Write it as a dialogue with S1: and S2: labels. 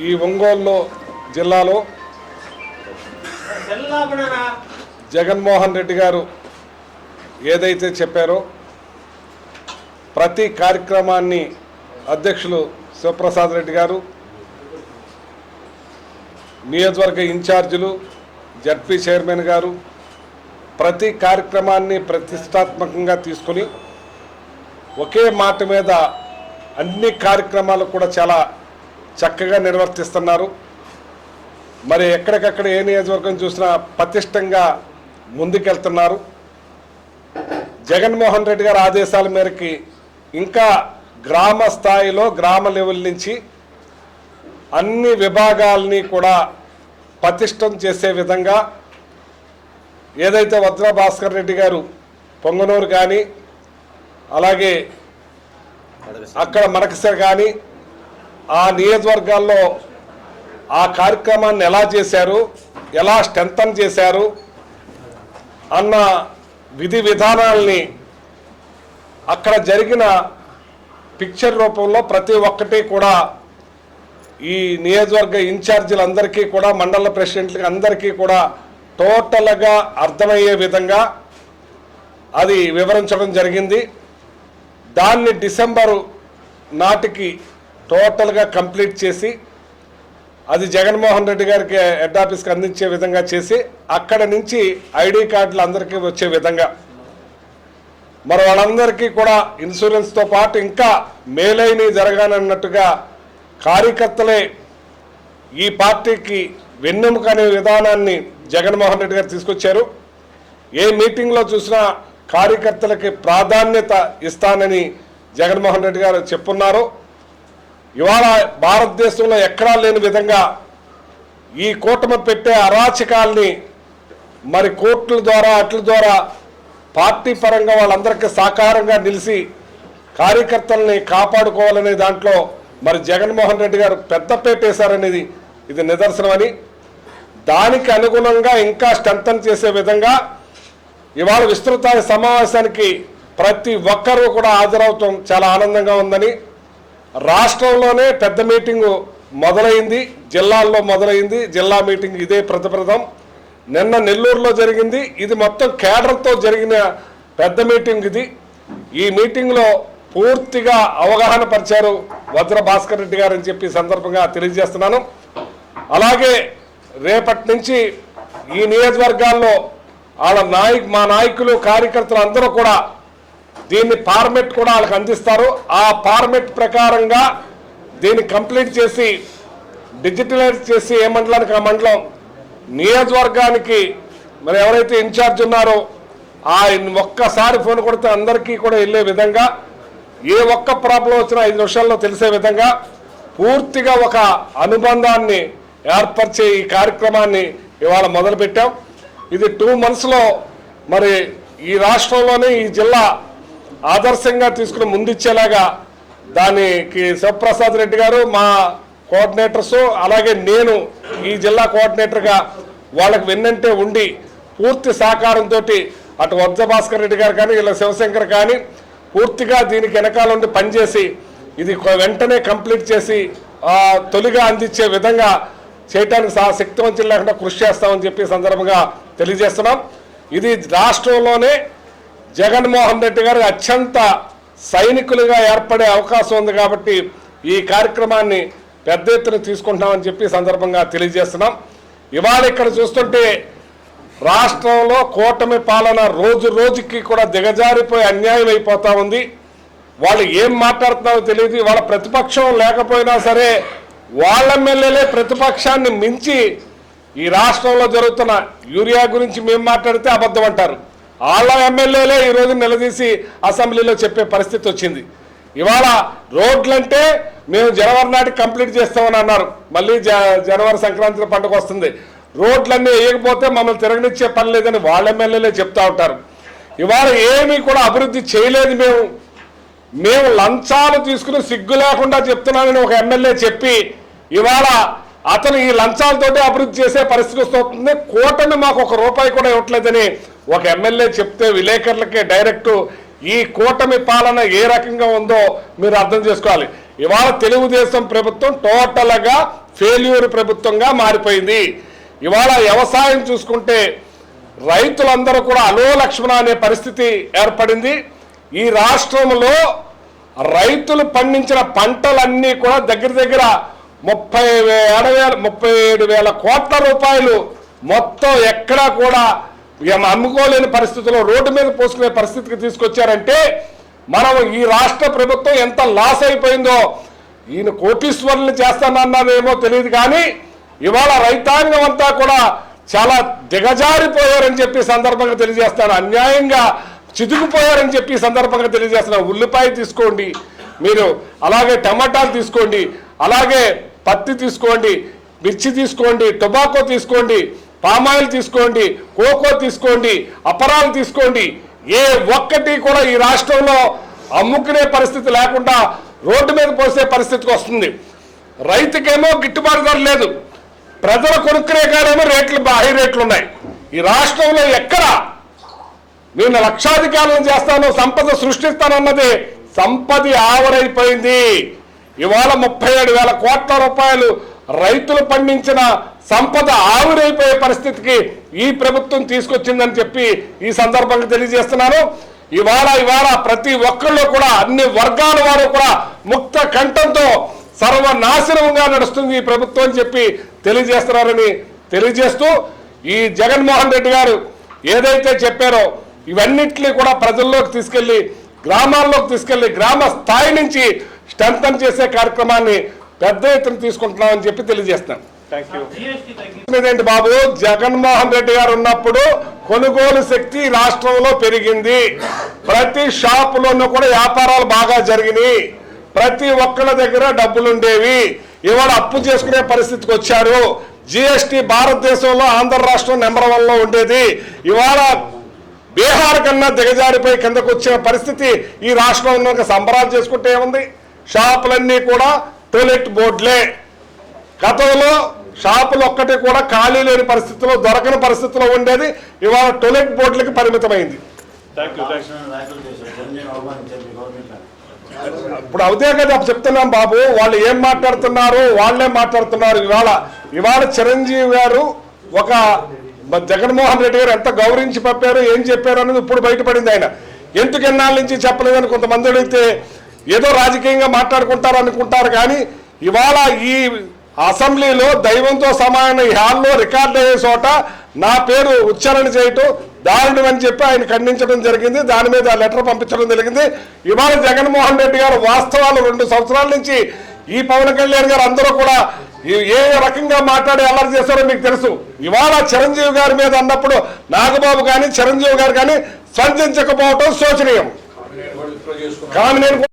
S1: ఈ ఒంగోలు జిల్లాలో జగన్మోహన్ రెడ్డి గారు ఏదైతే చెప్పారో ప్రతి కార్యక్రమాన్ని అధ్యక్షులు శివప్రసాద్ రెడ్డి గారు నియోజకవర్గ ఇన్ఛార్జీలు జడ్పీ చైర్మన్ గారు ప్రతి కార్యక్రమాన్ని ప్రతిష్టాత్మకంగా తీసుకొని ఒకే మాట మీద అన్ని కార్యక్రమాలు కూడా చాలా చక్కగా నిర్వర్తిస్తున్నారు. మరి ఎక్కడికక్కడ ఏ నియోజకవర్గం చూసినా పటిష్టంగా ముందుకెళ్తున్నారు. జగన్మోహన్ రెడ్డి గారి ఆదేశాల మేరకి ఇంకా గ్రామ స్థాయిలో గ్రామ లెవెల్ నుంచి అన్ని విభాగాల్ని కూడా పటిష్టం చేసే విధంగా ఏదైతే వజ్ర భాస్కర్ రెడ్డి గారు పొంగనూరు కానీ అలాగే అక్కడ మడకసర కానీ ఆ నియోజకవర్గాల్లో ఆ కార్యక్రమాన్ని ఎలా చేశారు? ఎలా స్ట్రెంథన్ చేశారు? అన్న విధి విధానాల్ని అక్కడ జరిగిన పిక్చర్ రూపంలో ప్రతి ఒక్కటి కూడా ఈ నియోజకవర్గ ఇన్ఛార్జీలందరికీ కూడా మండల ప్రెసిడెంట్లకి అందరికీ కూడా టోటల్గా అర్థమయ్యే విధంగా అది వివరించడం జరిగింది. దాన్ని డిసెంబరు నాటికి టోటల్గా కంప్లీట్ చేసి అది జగన్మోహన్ రెడ్డి గారికి హెడ్ ఆఫీస్కి అందించే విధంగా చేసి అక్కడ నుంచి ఐడి కార్డులు అందరికీ వచ్చే విధంగా. మరి వాళ్ళందరికీ కూడా ఇన్సూరెన్స్తో పాటు ఇంకా మేలైన జరగానన్నట్టుగా కార్యకర్తలే ఈ పార్టీకి వెన్నెముక అనే విధానాన్ని జగన్మోహన్ రెడ్డి గారు తీసుకొచ్చారు. ఏ మీటింగ్లో చూసినా కార్యకర్తలకి ప్రాధాన్యత ఇస్తానని జగన్మోహన్ రెడ్డి గారు చెప్పున్నారు. ఇవాళ భారతదేశంలో ఎక్కడా లేని విధంగా ఈ కూటమి పెట్టే అరాచకాల్ని మరి కోర్టుల ద్వారా అట్ల ద్వారా పార్టీ పరంగా వాళ్ళందరికీ సాకారంగా నిలిచి కార్యకర్తల్ని కాపాడుకోవాలనే దాంట్లో మరి జగన్మోహన్ రెడ్డి గారు పెద్ద వేశారనేది ఇది నిదర్శనమని. దానికి అనుగుణంగా ఇంకా స్ట్రెంథన్ చేసే విధంగా ఇవాళ విస్తృత సమావేశానికి ప్రతి ఒక్కరూ కూడా హాజరవటం చాలా ఆనందంగా ఉందని రాష్ట్రంలోనే పెద్ద మీటింగు మొదలైంది జిల్లాల్లో మొదలైంది జిల్లా మీటింగ్ ఇదే ప్రతిప్రదం నిన్న నెల్లూరులో జరిగింది ఇది మొత్తం కేడర్తో జరిగిన పెద్ద మీటింగ్ ఇది. ఈ మీటింగ్లో పూర్తిగా అవగాహన పరిచారు వజ్ర భాస్కర్ రెడ్డి గారు అని చెప్పి సందర్భంగా తెలియజేస్తున్నాను. అలాగే రేపటి నుంచి ఈ నియోజకవర్గాల్లో వాళ్ళ నాయక్ మా నాయకులు కార్యకర్తలు అందరూ కూడా దీన్ని ఫార్మెట్ కూడా వాళ్ళకి అందిస్తారు. ఆ ఫార్మెట్ ప్రకారంగా దీన్ని కంప్లీట్ చేసి డిజిటలైజ్ చేసి ఏ మండలానికి ఆ మండలం నియోజకవర్గానికి మరి ఎవరైతే ఇన్ఛార్జ్ ఉన్నారో ఆ ఒక్కసారి ఫోన్ కొడితే అందరికీ కూడా వెళ్ళే విధంగా ఏ ఒక్క ప్రాబ్లం వచ్చినా ఐదు నిమిషాల్లో తెలిసే విధంగా పూర్తిగా ఒక అనుబంధాన్ని ఏర్పరిచే ఈ కార్యక్రమాన్ని ఇవాళ మొదలుపెట్టాం. ఇది టూ మంత్స్లో మరి ఈ రాష్ట్రంలోనే ఈ జిల్లా ఆదర్శంగా తీసుకుని ముందిచ్చేలాగా దానికి శివప్రసాద్ రెడ్డి గారు మా కోఆర్డినేటర్స్ అలాగే నేను ఈ జిల్లా కోఆర్డినేటర్గా వాళ్ళకి వెన్నంటే ఉండి పూర్తి సహకారంతో అటు వజ్ర భాస్కర్ రెడ్డి గారు కానీ ఇలా శివశంకర్ కానీ పూర్తిగా దీనికి వెనకాల ఉండి పనిచేసి ఇది వెంటనే కంప్లీట్ చేసి తొలిగా అందించే విధంగా చేయడానికి సహా శక్తివంతులు లేకుండా కృషి చేస్తామని చెప్పి సందర్భంగా తెలియజేస్తున్నాం. ఇది రాష్ట్రంలోనే జగన్మోహన్ రెడ్డి గారు అత్యంత సైనికులుగా ఏర్పడే అవకాశం ఉంది కాబట్టి ఈ కార్యక్రమాన్ని పెద్ద ఎత్తున తీసుకుంటున్నామని చెప్పి సందర్భంగా తెలియజేస్తున్నాం. ఇవాళ ఇక్కడ చూస్తుంటే రాష్ట్రంలో కూటమి పాలన రోజు రోజుకి కూడా దిగజారిపోయి అన్యాయం అయిపోతా ఉంది. వాళ్ళు ఏం మాట్లాడుతున్నారో తెలియదు. వాళ్ళ ప్రతిపక్షం లేకపోయినా సరే వాళ్ళ ఎమ్మెల్యేలే ప్రతిపక్షాన్ని మించి ఈ రాష్ట్రంలో జరుగుతున్న యూరియా గురించి మేము మాట్లాడితే అబద్ధం అంటారు. వాళ్ళ ఎమ్మెల్యేలే ఈరోజు నిలదీసి అసెంబ్లీలో చెప్పే పరిస్థితి వచ్చింది. ఇవాళ రోడ్లంటే మేము జనవరి నాటికి కంప్లీట్ చేస్తామని అన్నారు. మళ్ళీ జ- జనవరి సంక్రాంతి పండుగ వస్తుంది. రోడ్లన్నీ వేయకపోతే మమ్మల్ని తిరగనిచ్చే పని లేదని వాళ్ళ ఎమ్మెల్యేలే చెప్తా ఉంటారు. ఇవాళ ఏమీ కూడా అభివృద్ధి చేయలేదు మేము. మేము లంచాలు తీసుకుని సిగ్గు లేకుండా చెప్తున్నానని ఒక ఎమ్మెల్యే చెప్పి ఇవాళ అతను ఈ లంచాలతోటి అభివృద్ధి చేసే పరిస్థితి వస్తుంది. కూటమి మాకు ఒక రూపాయి కూడా ఇవ్వట్లేదని ఒక ఎమ్మెల్యే చెప్తే విలేకరులకే డైరెక్ట్ ఈ కూటమి పాలన ఏ రకంగా ఉందో మీరు అర్థం చేసుకోవాలి. ఇవాళ తెలుగుదేశం ప్రభుత్వం టోటల్గా ఫెయిల్యూర్ ప్రభుత్వంగా మారిపోయింది. ఇవాళ వ్యవసాయం చూసుకుంటే రైతులందరూ కూడా అలో లక్ష్మణ అనే పరిస్థితి ఏర్పడింది. ఈ రాష్ట్రంలో రైతులు పండించిన పంటలన్నీ కూడా దగ్గర దగ్గర ముప్పై ఏడు వేల ముప్పై ఏడు వేల కోట్ల రూపాయలు మొత్తం ఎక్కడా కూడా అమ్ముకోలేని పరిస్థితిలో రోడ్డు మీద పోసుకునే పరిస్థితికి తీసుకొచ్చారంటే మనం ఈ రాష్ట్ర ప్రభుత్వం ఎంత లాస్ అయిపోయిందో. ఈయన కోటీశ్వరులు చేస్తానన్నారేమో తెలియదు కానీ ఇవాళ రైతాంగం అంతా కూడా చాలా దిగజారిపోయారని చెప్పి సందర్భంగా తెలియజేస్తాను. అన్యాయంగా చితుకుపోయారని చెప్పి సందర్భంగా తెలియజేస్తున్నాను ఉల్లిపాయ తీసుకోండి మీరు అలాగే టమాటాలు తీసుకోండి అలాగే పత్తి తీసుకోండి మిర్చి తీసుకోండి టొబాకో తీసుకోండి పామాయిల్ తీసుకోండి కోకో తీసుకోండి అపరాలు తీసుకోండి. ఏ ఒక్కటి కూడా ఈ రాష్ట్రంలో అమ్ముకునే పరిస్థితి లేకుండా రోడ్డు మీద పోసే పరిస్థితికి వస్తుంది. రైతుకేమో గిట్టుబాటు ధర లేదు. ప్రజలు కొనుక్కునే కాడేమో రేట్లు హై రేట్లు ఉన్నాయి ఈ రాష్ట్రంలో ఎక్కడ నేను లక్షాధికారులను చేస్తాను సంపద సృష్టిస్తానన్నది సంపద ఆవరైపోయింది. ఇవాళ ముప్పై ఏడు వేల కోట్ల రూపాయలు రైతులు పండించిన సంపద ఆవిరైపోయే పరిస్థితికి ఈ ప్రభుత్వం తీసుకొచ్చిందని చెప్పి ఈ సందర్భంగా తెలియజేస్తున్నాను. ఇవాళ ఇవాళ ప్రతి ఒక్కళ్ళు కూడా అన్ని వర్గాల వారు కూడా ముక్త కంఠంతో సర్వనాశనంగా నడుస్తుంది ఈ ప్రభుత్వం అని చెప్పి తెలియజేస్తున్నారని తెలియజేస్తూ ఈ జగన్మోహన్ రెడ్డి గారు ఏదైతే చెప్పారో ఇవన్నిటిని కూడా ప్రజల్లోకి తీసుకెళ్ళి గ్రామాల్లోకి తీసుకెళ్ళి గ్రామ స్థాయి నుంచి స్ట్రెంథన్ చేసే కార్యక్రమాన్ని పెద్ద ఎత్తున తీసుకుంటున్నామని చెప్పి తెలియజేస్తున్నాను. థ్యాంక్ యూ బాబు జగన్మోహన్ రెడ్డి గారు ఉన్నప్పుడు కొనుగోలు శక్తి రాష్ట్రంలో పెరిగింది. ప్రతి షాపులోనూ కూడా వ్యాపారాలు బాగా జరిగినాయి. ప్రతి ఒక్కళ్ళ దగ్గర డబ్బులు ఉండేవి ఇవాళ అప్పు చేసుకునే పరిస్థితికి వచ్చారు. జిఎస్టి భారతదేశంలో ఆంధ్ర రాష్ట్రం నెంబర్ వన్లో ఉండేది. ఇవాళ బీహార్ కన్నా దిగజారిపోయి కిందకు వచ్చిన పరిస్థితి ఈ రాష్ట్రంలో సంబరాలు చేసుకుంటే ఏముంది? షాపులన్నీ కూడా టోయిలెట్ బోర్డులే. గతంలో షాపులు ఒక్కటి కూడా ఖాళీ లేని పరిస్థితిలో దొరకని పరిస్థితిలో ఉండేది. ఇవాళ టోయిలెట్ బోర్డులకి పరిమితమైంది. ఇప్పుడు అవుతే కదా చెప్తున్నాం బాబు వాళ్ళు ఏం మాట్లాడుతున్నారు వాళ్ళే మాట్లాడుతున్నారు. ఇవాళ ఇవాళ చిరంజీవి గారు ఒక జగన్మోహన్ రెడ్డి గారు ఎంత గౌరవించి పంపారు ఏం చెప్పారు అనేది ఇప్పుడు బయటపడింది ఆయన. ఎందుకు ఎన్నాళ్ళ నుంచి చెప్పలేదని కొంతమంది అడిగితే ఏదో రాజకీయంగా మాట్లాడుకుంటారు అనుకుంటారు కానీ ఇవాళ ఈ అసెంబ్లీలో దైవంతో సమానమైన ఈ హాల్లో రికార్డ్ అయ్యే చోట నా పేరు ఉచ్చారణ చేయటం దారుణం అని చెప్పి ఆయన ఖండించడం జరిగింది. దాని మీద లెటర్ పంపించడం జరిగింది. ఇవాళ జగన్మోహన్ రెడ్డి గారు వాస్తవాలు రెండు సంవత్సరాల నుంచి ఈ పవన్ కళ్యాణ్ గారు అందరూ కూడా ఏ రకంగా మాట్లాడి అల్లరి చేశారో మీకు తెలుసు. ఇవాళ చిరంజీవి గారి మీద అన్నప్పుడు నాగబాబు కానీ చిరంజీవి గారు కానీ స్పందించకపోవటం శోచనీయం. కానీ నేను